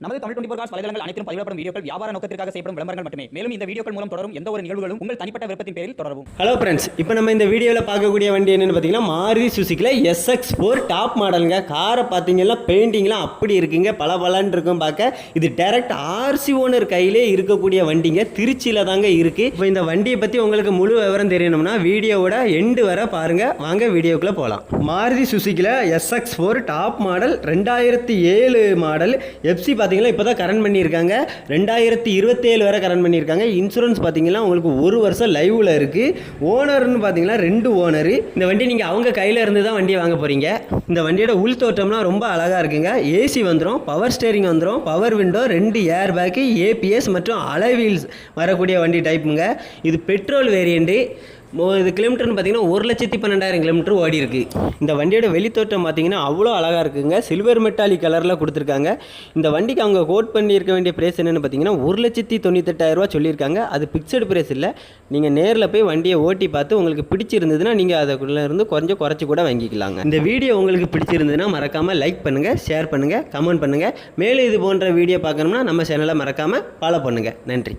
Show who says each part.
Speaker 1: நமது Tamil twenty cos வலைதளங்கள் அனைத்தும் பதிவிடப்படும் வீடியோக்கள் வியாபார நோக்கத்திற்காக செய்யப்படும் விளம்பரங்கள் மட்டுமே. மேலும் இந்த வீடியோக்கள் மூலம் தொடரும் எந்த ஒரு நிகழ்வுகளும் உங்கள் தனிப்பட்ட விருப்பத்தின் பேரில் தொடரும்
Speaker 2: ஹலோ ஃப்ரெண்ட்ஸ் இப்போ நம்ம இந்த வீடியோவில் பார்க்கக்கூடிய வண்டி என்னன்னு பார்த்தீங்கன்னா மாருதி சுசிக்கில் எஸ்எக்ஸ் ஃபோர் டாப் மாடலுங்க காரை பார்த்தீங்கன்னா பெயிண்டிங்லாம் அப்படி இருக்குங்க. பல பலன்னு இருக்கும் பார்க்க. இது டைரக்ட் ஆர்சி ஓனர் கையிலே இருக்கக்கூடிய வண்டிங்க. திருச்சியில் தாங்க இருக்குது இப்போ இந்த வண்டியை பற்றி உங்களுக்கு முழு விவரம் தெரியணும்னா வீடியோவோட எண்டு வர பாருங்கள் வாங்க வீடியோக்குள்ளே போகலாம் மாருதி சுசிக்கில் எஸ்எக்ஸ் ஃபோர் டாப் மாடல் ரெண்டாயிரத்தி ஏழு மாடல் எஃப்சி பார்த்தீங்கன்னா இப்போ தான் கரண்ட் பண்ணியிருக்காங்க. ரெண்டாயிரத்தி இருபத்தேழு வரை கரண்ட் பண்ணியிருக்காங்க. இன்சூரன்ஸ் பார்த்தீங்கன்னா உங்களுக்கு ஒரு வருஷம் லைவில் இருக்குது ஓனர்னு பார்த்தீங்கன்னா ரெண்டு ஓனரு இந்த வண்டி நீங்கள் அவங்க கையில் இருந்து தான் வண்டியை வாங்க போகிறீங்க இந்த வண்டியோட உள் தோட்டம்லாம் ரொம்ப அழகாக இருக்குங்க. ஏசி வந்துடும் பவர் ஸ்டேரிங் வந்துடும் பவர் விண்டோ ரெண்டு ஏர் பேக்கு ஏபிஎஸ் மற்றும் அலைவீல்ஸ் வரக்கூடிய வண்டி டைப்புங்க இது பெட்ரோல் வேரியண்ட்டு இது கிலோமீட்டர்னு பார்த்தீங்கன்னா ஒரு லட்சத்தி பன்னெண்டாயிரம் கிலோமீட்டர் ஓடி இருக்கு. இந்த வண்டியோட வெளித்தோட்டம் பார்த்தீங்கன்னா அவ்வளோ அழகாக இருக்குங்க. சில்வர் மெட்டாலி கலரில் கொடுத்துருக்காங்க. இந்த வண்டிக்கு அவங்க கோட் பண்ணியிருக்க வேண்டிய ப்ரைஸ் என்னென்னு பார்த்தீங்கன்னா ஒரு லட்சத்தி தொண்ணூத்தெட்டாயிரரூவா சொல்லியிருக்காங்க. அது பிக்சடு ப்ரைஸ் இல்லை. நீங்கள் நேரில் போய் வண்டியை ஓட்டி பார்த்து உங்களுக்கு பிடிச்சிருந்ததுன்னா நீங்கள் அதுக்குள்ளே இருந்து கொஞ்சம் குறைச்சி கூட வாங்கிக்கலாங்க. இந்த வீடியோ உங்களுக்கு பிடிச்சிருந்ததுன்னா மறக்காமல் லைக் பண்ணுங்கள் ஷேர் பண்ணுங்கள் கமெண்ட் பண்ணுங்கள் மேலும் இது போன்ற வீடியோ பார்க்கணும்னா நம்ம சேனலை மறக்காமல் ஃபாலோ பண்ணுங்கள் நன்றி.